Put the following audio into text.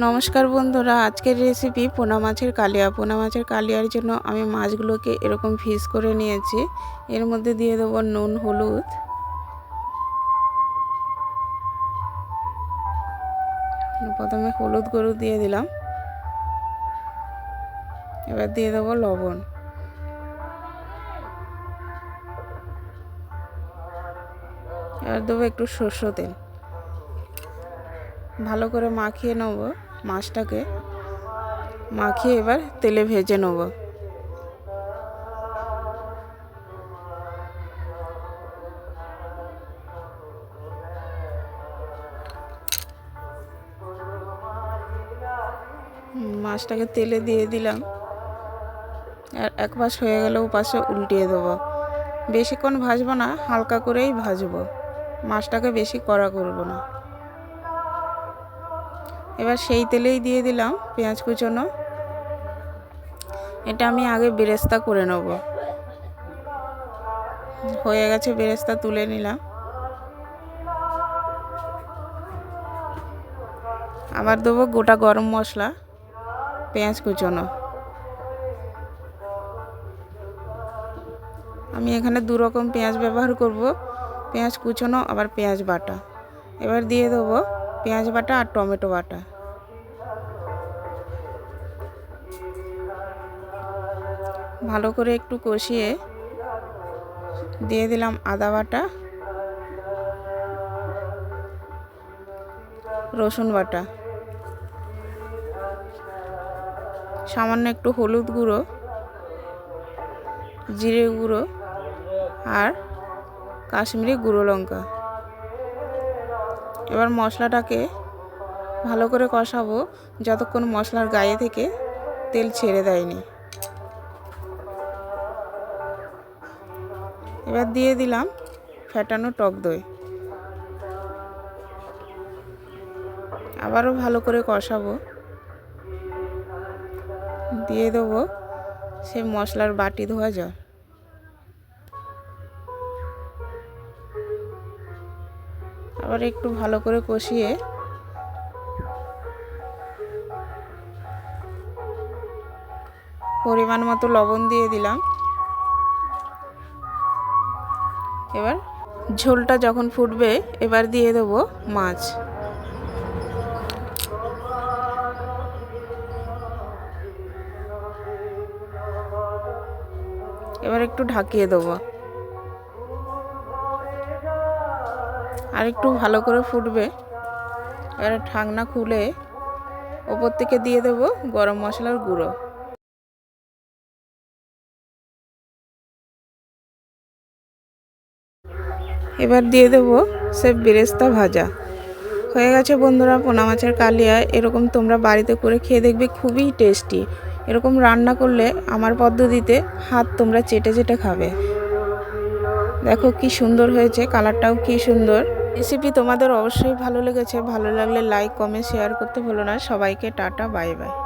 নমস্কার বন্ধুরা, আজকের রেসিপি পোনা মাছের কালিয়া। পোনা মাছের কালিয়ার জন্য আমি মাছগুলোকে এরকম ফিস করে নিয়েছি। এর মধ্যে দিয়ে দেবো নুন, হলুদ। প্রথমে হলুদ গরু দিয়ে দিলাম। এবার দিয়ে দেবো লবণ। এবার দেবো একটু সর্ষ তেল। ভালো করে মাখিয়ে নেব মাছটাকে। মাখিয়ে এবার তেলে ভেজে নেব। মাছটাকে তেলে দিয়ে দিলাম। আর এক পাশ হয়ে গেলে ও পাশে উল্টিয়ে দেবো। বেশিক্ষণ ভাজবো না, হালকা করেই ভাজবো। মাছটাকে বেশি কড়া করব না। এবার সেই তেলেই দিয়ে দিলাম পেঁয়াজ কুচোনো। এটা আমি আগে বেরেস্তা করে নেব। হয়ে গেছে বেরেস্তা, তুলে নিলাম। আবার দেবো গোটা গরম মশলা, পেঁয়াজ কুচোনো। আমি এখানে দু রকম পেঁয়াজ ব্যবহার করব, পেঁয়াজ কুচোনো আবার পেঁয়াজ বাটা। এবার দিয়ে দেবো পেঁয়াজ বাটা আর টমেটো বাটা। ভালো করে একটু কষিয়ে দিয়ে দিলাম আদা বাটা, রসুন বাটা। সামান্য একটু হলুদ গুঁড়ো, জিরে গুঁড়ো আর কাশ্মীরি গুঁড়ো লঙ্কা। এবার মশলাটাকে ভালো করে কষাবো, যতক্ষণ মশলার গায়ে থেকে তেল ছেড়ে দেয়নি। এবার দিয়ে দিলাম ফ্যাটানো টক দই। আবারও ভালো করে কষাবো। দিয়ে দেবো সে মশলার বাটি ধোয়া জল। আবার একটু ভালো করে কষিয়ে পরিমাণ মতো লবণ দিয়ে দিলাম। এবার ঝোলটা যখন ফুটবে, এবার দিয়ে দেবো মাছ। এবার একটু ঢাকিয়ে দেবো। আর একটু ভালো করে ফুটবে। এবার ঢাকনা খুলে ওপর থেকে দিয়ে দেবো গরম মশলার গুঁড়ো। এবার দিয়ে দেবো সে বেরেস্তা ভাজা। হয়ে গেছে বন্ধুরা পোনা মাছের কালিয়া। এরকম তোমরা বাড়িতে করে খেয়ে দেখবে, খুবই টেস্টি এরকম রান্না করলে আমার পদ্ধতিতে হাত তোমরা চেটে চেটে খাবে। দেখো কি সুন্দর হয়েছে, কালারটাও কি সুন্দর। রেসিপি তোমাদের অবশ্যই ভালো লেগেছে, ভালো লাগলে লাইক কমেন্ট শেয়ার করতে ভুলো না। সবাইকে টাটা বাই বাই